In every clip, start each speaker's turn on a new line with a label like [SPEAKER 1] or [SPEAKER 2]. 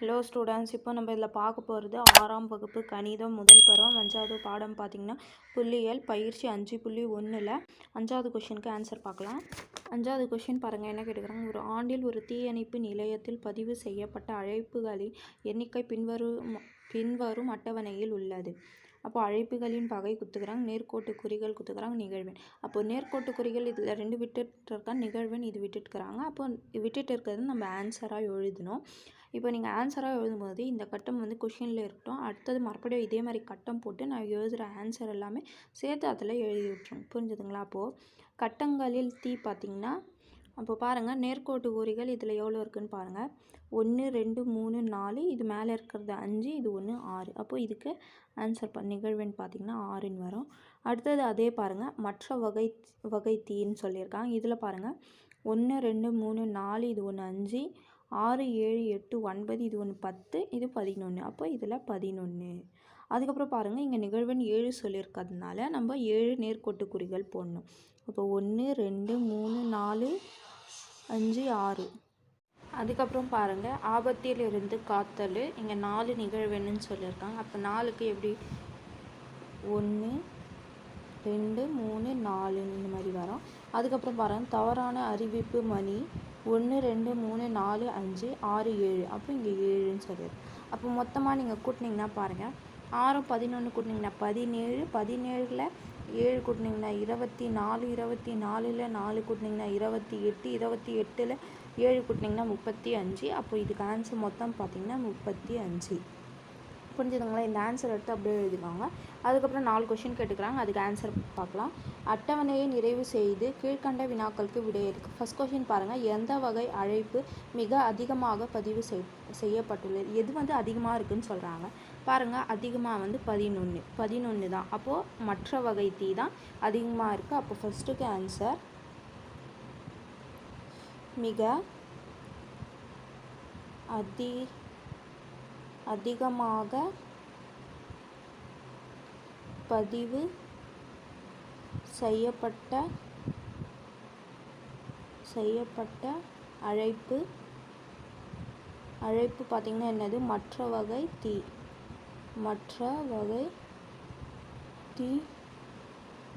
[SPEAKER 1] Hello students இப்போ நம்ம இதில் பார்க்க போகிறது ஆறாம் வகுப்பு கணிதம் முதல் பருவம். அஞ்சாவது பாடம் பார்த்திங்கன்னா புள்ளியல் பயிற்சி அஞ்சு புள்ளி ஒன்றில். அஞ்சாவது கொஷினுக்கு ஆன்சர் பார்க்கலாம். அஞ்சாவது கொஷின் பாருங்கள் என்ன கேட்டுக்கிறாங்க? ஒரு ஆண்டில் ஒரு தீயணைப்பு நிலையத்தில் பதிவு செய்யப்பட்ட அழைப்புகளின் எண்ணிக்கை பின்வரும் பின்வரும் அட்டவணையில் உள்ளது. அப்போ அழைப்புகளின் பகை குத்துக்கிறாங்க நேர்கோட்டு குறிகள் குத்துக்கிறாங்க நிகழ்வெண் அப்போ நேர்கோட்டு குறிகள் இதில் ரெண்டு விட்டுட்டு இருக்கா நிகழ்வெண் இது விட்டுட்டுக்கிறாங்க அப்போ விட்டுட்டு இருக்கிறது நம்ம ஆன்சராக எழுதணும். இப்போ நீங்கள் ஆன்சராக எழுதும்போது இந்த கட்டம் வந்து கொஷினில் இருக்கட்டும். அடுத்தது மறுபடியும் இதே மாதிரி கட்டம் போட்டு நான் எழுதுகிற ஆன்சர் எல்லாமே சேர்த்து அதில் எழுதி விட்டுருங்க. புரிஞ்சுதுங்களா? அப்போது கட்டங்களில் தீ பார்த்திங்கன்னா அப்போ பாருங்கள் நேர்கோட்டு குறிகள் இதில் எவ்வளோ இருக்குதுன்னு பாருங்கள் ஒன்று ரெண்டு மூணு நாலு இது மேலே இருக்கிறது அஞ்சு இது ஒன்று ஆறு. அப்போது இதுக்கு ஆன்சர் ப நிகழ்வுன்னு பார்த்திங்கன்னா ஆறுன்னு வரும். அடுத்தது அதே பாருங்கள் மற்ற வகை வகை தீன்னு சொல்லியிருக்காங்க. இதில் பாருங்கள் ஒன்று ரெண்டு மூணு நாலு இது ஒன்று அஞ்சு ஆறு ஏழு எட்டு ஒன்பது இது ஒன்று பத்து இது பதினொன்று அப்போ இதில் பதினொன்று அதுக்கப்புறம் பாருங்கள் இங்கே நிகழ்வெண் ஏழு சொல்லியிருக்கிறதுனால நம்ம ஏழு நேர்கோட்டு குறிகள் போடணும். அப்போ ஒன்று ரெண்டு மூணு நாலு அஞ்சு ஆறு. அதுக்கப்புறம் பாருங்கள் ஆபத்திலிருந்து காத்தல். இங்கே நாலு நிகழ்வெண்ணுன்னு சொல்லியிருக்காங்க. அப்போ நாலுக்கு எப்படி? ஒன்று ரெண்டு மூணு நாலு இந்த மாதிரி வரும். அதுக்கப்புறம் பாருங்கள் தவறான அறிவிப்பு மணி ஒன்று ரெண்டு மூணு நாலு அஞ்சு ஆறு ஏழு. அப்போ இங்கே ஏழுன்னு சொல்லியிருக்கு. அப்போ மொத்தமாக நீங்கள் கூட்டினீங்கன்னா பாருங்கள் ஆறும் பதினொன்று கூட்டினீங்கன்னா பதினேழு பதினேழில் ஏழு கூட்டினீங்கன்னா இருபத்தி நாலு இருபத்தி நாலில் நாலு கூட்டினீங்கன்னா இருபத்தி எட்டு இருபத்தி எட்டில் ஏழு கூட்டினிங்கன்னா முப்பத்தி அஞ்சு. அப்போ இதுக்கு ஆன்சர் மொத்தம் பார்த்திங்கன்னா முப்பத்தி அஞ்சு. புரிஞ்சுதுங்களா? இந்த ஆன்சர் எடுத்து அப்படியே எழுதிக்கோங்க. அதுக்கப்புறம் நாலு கொஷின் கேட்டுக்கிறாங்க. அதுக்கு ஆன்சர் பார்க்கலாம். அட்டவணையை நிறைவு செய்து கீழ்கண்ட வினாக்களுக்கு விடை இருக்குது ஃபஸ்ட் கொஷின் பாருங்கள் எந்த வகை அழைப்பு மிக அதிகமாக பதிவு செய் செய்யப்பட்டுள்ளது? எது வந்து அதிகமாக இருக்குதுன்னு சொல்கிறாங்க பாருங்கள் அதிகமாக வந்து பதினொன்று பதினொன்று தான் அப்போது மற்ற வகை தீ தான் அதிகமாக இருக்குது அப்போ ஃபஸ்ட்டுக்கு ஆன்சர் மிக அதி அதிகமாக பதிவு செய்யப்பட்ட செய்யப்பட்ட அழைப்பு அழைப்பு பார்த்திங்கன்னா என்னது? மற்ற வகை தீ மற்ற வகை தீ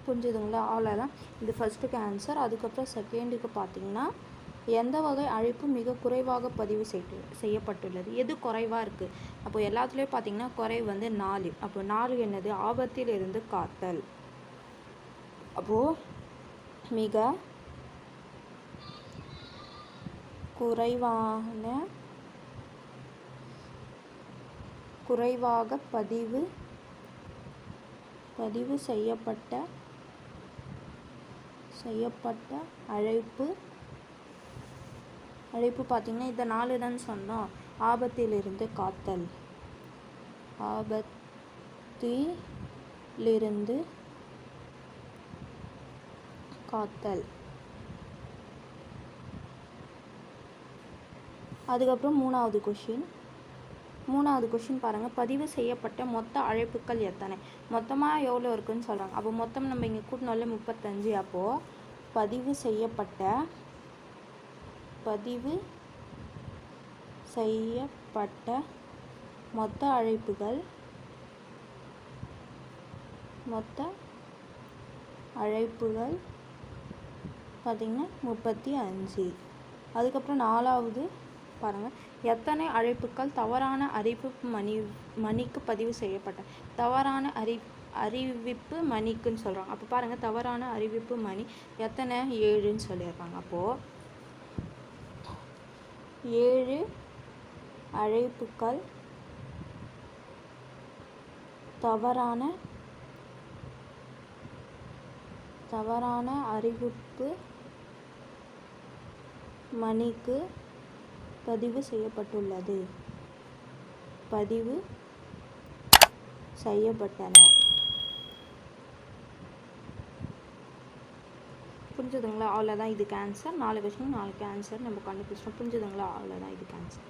[SPEAKER 1] புரிஞ்சுதுங்களா? அவ்வளோதான் இது ஃபஸ்ட்டுக்கு ஆன்சர் அதுக்கப்புறம் செகண்டுக்கு பார்த்திங்கன்னா எந்த வகை அழைப்பு மிக குறைவாக பதிவு செய்து செய்யப்பட்டுள்ளது? எது குறைவாக இருக்குது அப்போ எல்லாத்துலேயும் பார்த்தீங்கன்னா குறை வந்து நாலு. அப்போ நாலு என்னது? ஆபத்தில் இருந்து காத்தல். அப்போது மிக குறைவான குறைவாக பதிவு பதிவு செய்யப்பட்ட செய்யப்பட்ட அழைப்பு அழைப்பு பார்த்தீங்கன்னா இந்த நாலு தான் சொன்னோம். ஆபத்திலிருந்து காத்தல். ஆபத்திலிருந்து காத்தல். அதுக்கப்புறம் மூணாவது கொஷின் மூணாவது கொஷின் பாருங்கள் பதிவு செய்யப்பட்ட மொத்த அழைப்புகள் எத்தனை? மொத்தமாக எவ்வளோ இருக்குன்னு சொல்கிறாங்க அப்போ மொத்தம் நம்ம இங்கே கூட்டினால முப்பத்தஞ்சு. அப்போது பதிவு செய்யப்பட்ட பதிவு செய்யப்பட்ட மொத்த அழைப்புகள் மொத்த அழைப்புகள் பார்த்திங்கன்னா முப்பத்தி அஞ்சு. அதுக்கப்புறம் நாலாவது பாருங்கள் எத்தனை அழைப்புகள் தவறான அறிவிப்பு மணி மணிக்கு பதிவு செய்யப்பட்ட தவறான அறி அறிவிப்பு மணிக்குன்னு சொல்கிறாங்க அப்போ பாருங்கள் தவறான அறிவிப்பு மணி எத்தனை? ஏழுன்னு சொல்லியிருக்காங்க. அப்போது ஏழு அழைப்புக்கள் தவறான தவறான அறிவிப்பு மணிக்கு பதிவு செய்யப்பட்டுள்ளது. பதிவு செய்யப்பட்டன. புரிஞ்சுதுங்களா? அவ்வளோதான் இதுக்கு ஆன்சர் நாலு கொஸ்டின் நாலுக்கு ஆன்சர் நம்ம கண்டுபிடிச்சோம் புரிஞ்சுதுங்களா? அவ்வளோதான் இதுக்கு ஆன்சர்